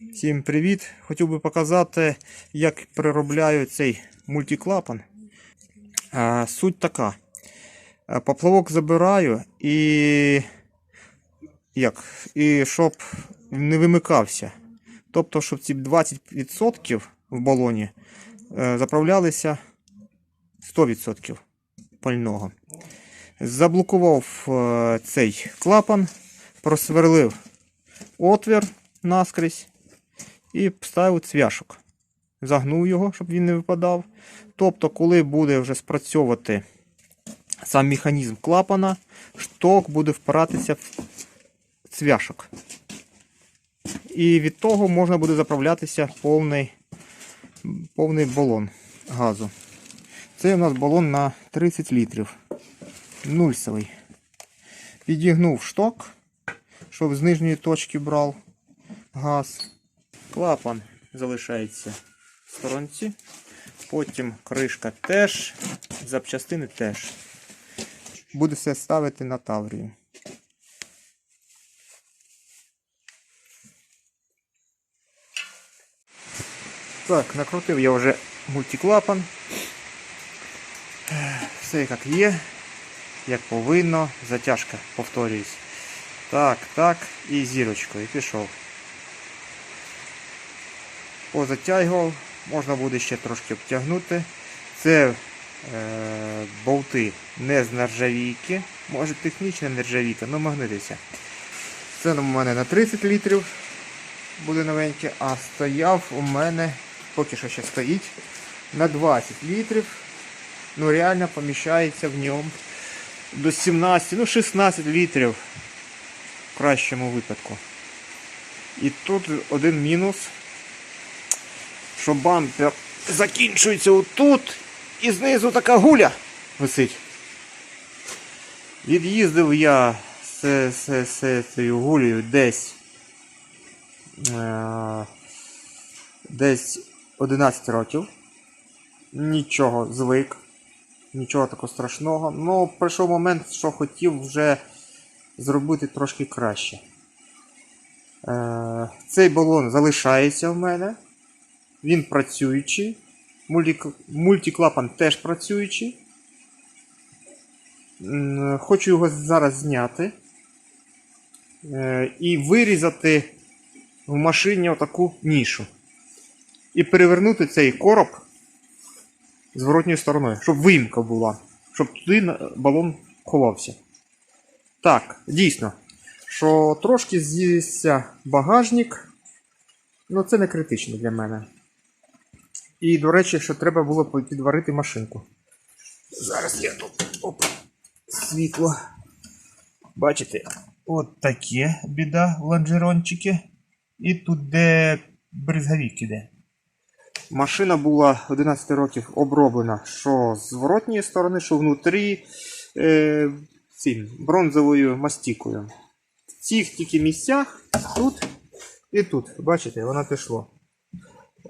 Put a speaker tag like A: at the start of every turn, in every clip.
A: Всім привіт! Хотів би показати, як переробляю цей мультиклапан. Суть така. Поплавок забираю і. Як? І щоб не вимикався. Тобто, щоб ці 20% в балоні е, заправлялися 100% пального. Заблокував е, цей клапан, просверлив отвір наскрізь і вставив цвяшок. Загнув його, щоб він не випадав. Тобто, коли буде вже спрацьовувати сам механізм клапана, шток буде впиратися в цвяшок. І від того можна буде заправлятися повний, повний балон газу. Це у нас балон на 30 літрів. Нульсовий. Підігнув шток, щоб з нижньої точки брав газ. Клапан залишається в сторонці. Потім кришка теж, запчастини теж. Буде все ставити на таврію. Так, накрутив я вже мультиклапан. Все як є, як повинно. Затяжка, повторююсь. Так, так, і зірочкою пішов. Позатягував, можна буде ще трошки обтягнути. Це е, болти не з нержавійки, може технічна нержавійка, але магнитися. Це у мене на 30 літрів буде новеньке, а стояв у мене, поки що ще стоїть, на 20 літрів. Ну реально поміщається в ньому до 17, ну 16 літрів в кращому випадку. І тут один мінус, що бампер закінчується отут і знизу така гуля висить. Від'їздив я з, цією гулею десь е, десь 11 років. Нічого звик, нічого такого страшного. Ну, прийшов момент, що хотів вже зробити трошки краще. Е, цей балон залишається в мене. Він працюючий. Мультиклапан теж працюючий. Хочу його зараз зняти е, і вирізати в машині отаку нішу. І перевернути цей короб зворотньою стороною, щоб виїмка була, щоб туди балон ховався. Так, дійсно, що трошки з'їсться багажник, ну це не критично для мене. І, до речі, що треба було підварити машинку. Зараз я тут оп, світло. Бачите, от таке біда лонжерончики. І тут де бризговік іде. Машина була 11 років оброблена що з зворотньої сторони, що внутрі е, цим, бронзовою мастікою. В цих тільки місцях, тут і тут, бачите, воно пішло.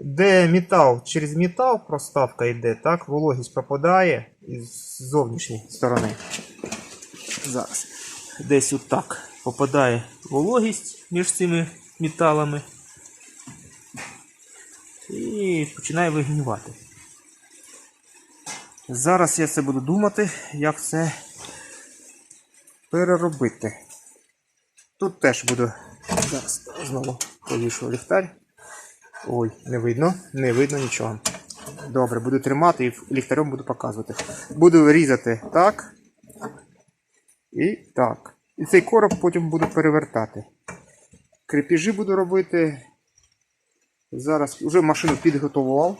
A: Де метал через метал проставка йде, так, вологість пропадає із зовнішньої сторони. Зараз. Десь отак попадає вологість між цими металами. І починає вигнівати. Зараз я це буду думати, як це переробити. Тут теж буду. Зараз знову повішу ліхтар. Ой, не видно, не видно нічого. Добре, буду тримати і ліхтарем буду показувати. Буду різати так. І так. І цей короб потім буду перевертати. Крепіжі буду робити. Зараз вже машину підготував.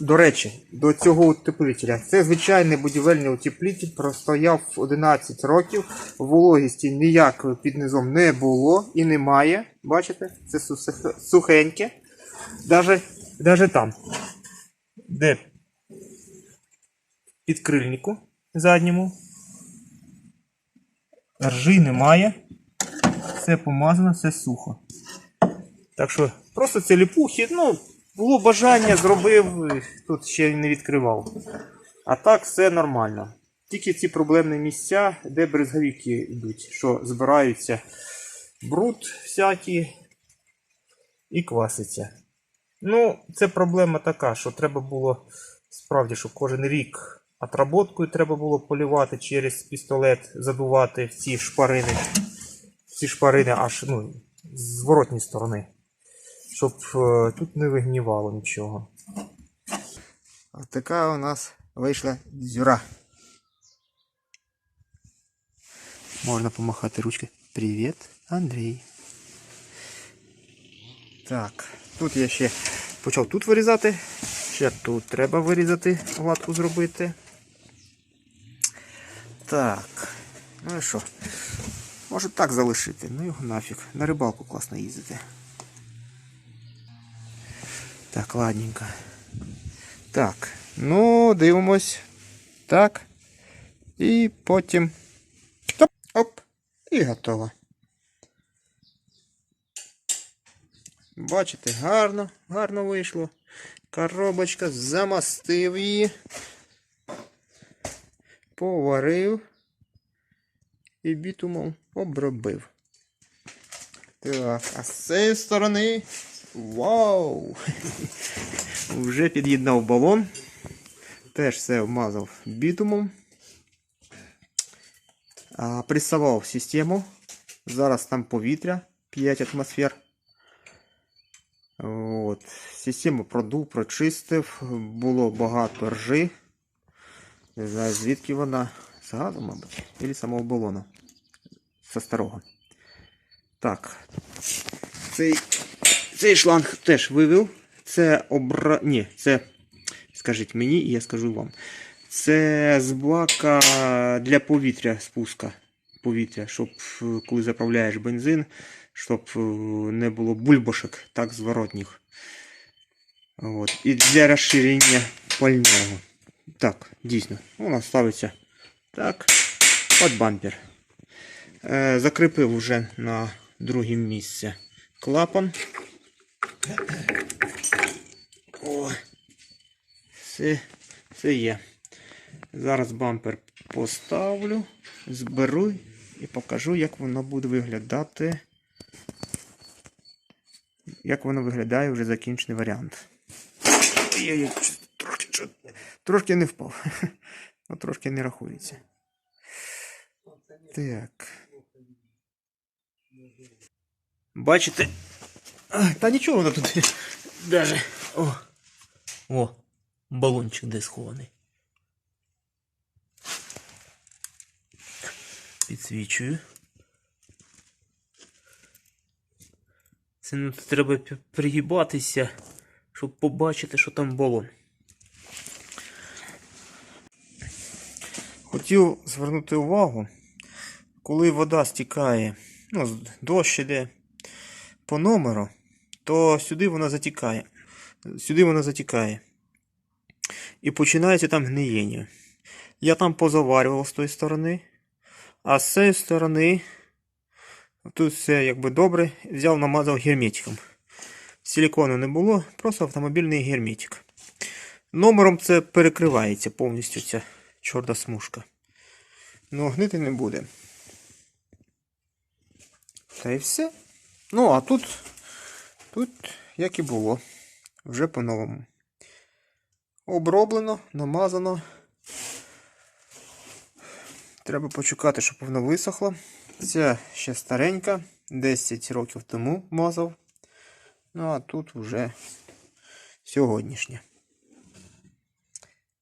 A: До речі, до цього утеплителя. Це звичайний будівельний утеплитель, простояв 11 років. Вологісті ніякої під низом не було і немає. Бачите? Це сухеньке. Даже, даже там, де під крильнику задньому. Ржи немає. Все помазано, все сухо. Так що просто це ліпухи, ну, було бажання, зробив, тут ще не відкривав. А так все нормально. Тільки ці проблемні місця, де брезговіки йдуть, що збираються бруд всякий. і кваситься. Ну, це проблема така, що треба було справді, що кожен рік отработкою треба було полювати через пістолет, задувати в ці шпарини. В ці шпарини аж ну, з зворотньої сторони. Щоб е, тут не вигнівало нічого. Ось така у нас вийшла дзюра. Можна помахати ручкою. Привіт, Андрій. Так, тут я ще почав тут вирізати. Ще тут треба вирізати, гладку зробити. Так. Ну і що? Може так залишити. Ну його нафіг. На рибалку класно їздити. Так, ладненько. Так. Ну, дивимось. Так. І потім. Оп! І готово. Бачите, гарно, гарно вийшло. Коробочка, замастив її. Поварив. І бітумом обробив. Так, а з цієї сторони. Вау! Вже під'єднав балон. Теж все обмазав бітумом. А, Присавав систему. Зараз там повітря 5 атмосфер. От. Систему продув, прочистив, було багато ржи. Не знаю, звідки вона. З газу, мабуть. Или самого балону. Со старого. Так. Цей, цей шланг теж вивів. Це обра... Ні, це. Скажіть мені, і я скажу вам. Це з бака для повітря спуска. Повітря, щоб коли заправляєш бензин, щоб е, не було бульбашок так зворотніх. От. І для розширення пального. Так, дійсно. Воно ставиться так. Під бампер. Е, закріпив вже на друге місце клапан. О, все, все є. Зараз бампер поставлю, зберу і покажу, як воно буде виглядати. Як воно виглядає вже закінчений варіант. Трошки, трошки не впав. Ну, трошки не рахується. Так. Бачите? Та нічого воно тут. Даже. О. О, балончик де схований. Підсвічую. Це треба пригибатися, щоб побачити, що там балон. Хотів звернути увагу, коли вода стікає, ну, дощ іде по номеру, то сюди вона затікає. Сюди вона затікає. І починається там гниєння. Я там позаварював з тої сторони, а з цієї сторони тут все якби добре. Взяв, намазав герметиком. Силікону не було, просто автомобільний герметик. Номером це перекривається повністю ця чорна смужка. Ну, гнити не буде. Та і все. Ну, а тут, тут як і було. Вже по-новому. Оброблено, намазано. Треба почекати, щоб воно висохло. Ця ще старенька, 10 років тому мазав. Ну, а тут вже сьогоднішня.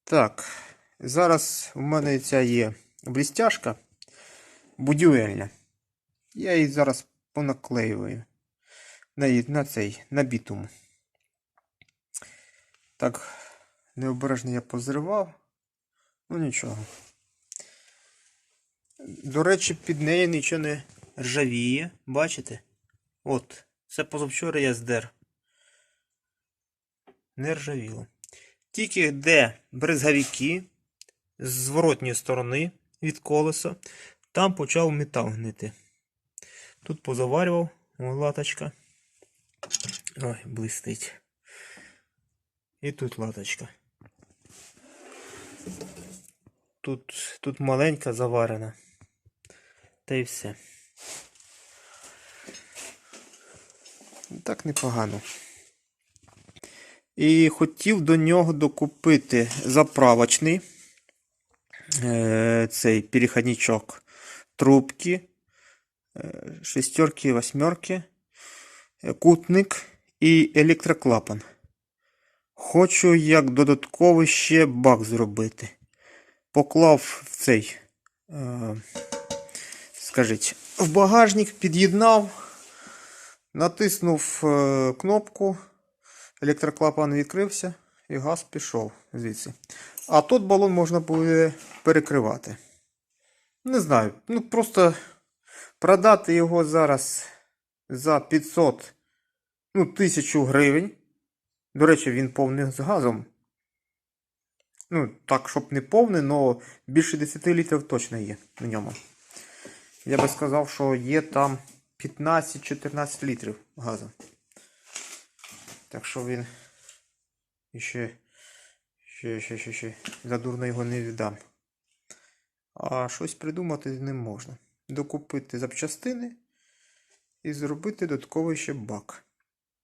A: Так, зараз в мене ця є блістяшка будівельна. Я її зараз понаклеюю на, на цей, на бітум. Так, необережно я позривав. Ну нічого. До речі, під нею нічого не ржавіє. Бачите? От, це позавчора я здер. Не ржавіло. Тільки де брезговики з зворотньої сторони від колеса, там почав метал гнити. Тут позаварював, латочка. Ой, блистить. І тут латочка. Тут, тут маленька заварена. Та й все. Так непогано. І хотів до нього докупити заправочний е, цей переходничок трубки, е, шестерки, восьмерки, кутник і електроклапан. Хочу як додатковий ще бак зробити. Поклав в цей, е, скажіть, в багажник, під'єднав, натиснув е, кнопку, електроклапан відкрився і газ пішов звідси. А тут балон можна буде перекривати. Не знаю, ну просто продати його зараз за 500, ну, 1000 гривень. До речі, він повний з газом. Ну, так, щоб не повний, але більше 10 літрів точно є на ньому. Я би сказав, що є там 15-14 літрів газу. Так що він ще, ще, ще, ще, ще задурно його не віддам. А щось придумати не можна. Докупити запчастини і зробити додатковий ще бак.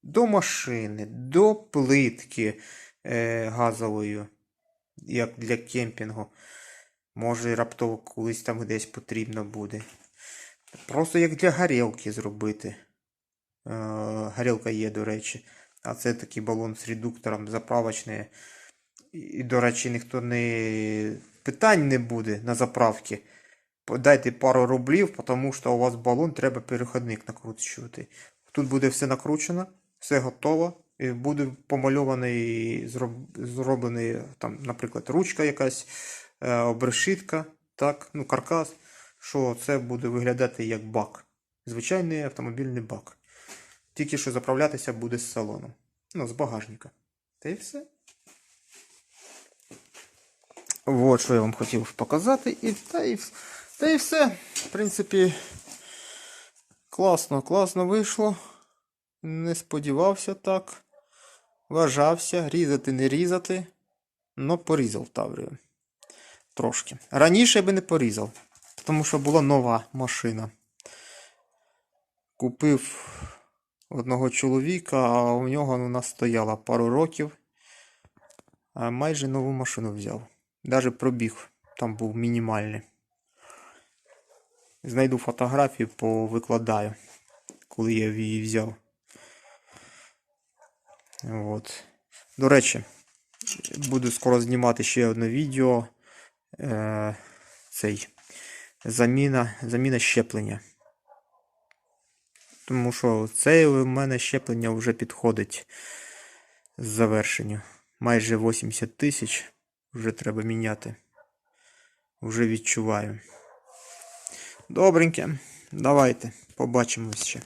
A: До машини, до плитки е, газової, як для кемпінгу. Може раптово колись там десь потрібно буде. Просто як для горілки зробити. Е, горілка є, до речі. А це такий балон з редуктором заправочний. І, до речі, ніхто не питань не буде на заправки. Дайте пару рублів, тому що у вас балон треба переходник накручувати. Тут буде все накручено, все готово. І буде помальований, зроб- зроблений, там, наприклад, ручка якась, е, обрешітка, так, ну, каркас, що це буде виглядати як бак. Звичайний автомобільний бак. Тільки що заправлятися буде з салону. Ну, з багажника. Та і все. От що я вам хотів показати. І, та, і, та і все. В принципі, класно, класно вийшло. Не сподівався так. Вважався, різати, не різати. Но порізав Таврію. Трошки. Раніше я би не порізав, тому що була нова машина. Купив одного чоловіка, а у нього вона стояла пару років. А майже нову машину взяв. Даже пробіг там був мінімальний. Знайду фотографії, повикладаю, коли я її взяв. От. До речі, буду скоро знімати ще одне відео. Е, цей заміна, заміна щеплення. Тому що це у мене щеплення вже підходить з завершенню. Майже 80 тисяч вже треба міняти. Вже відчуваю. Добреньке. Давайте побачимось ще.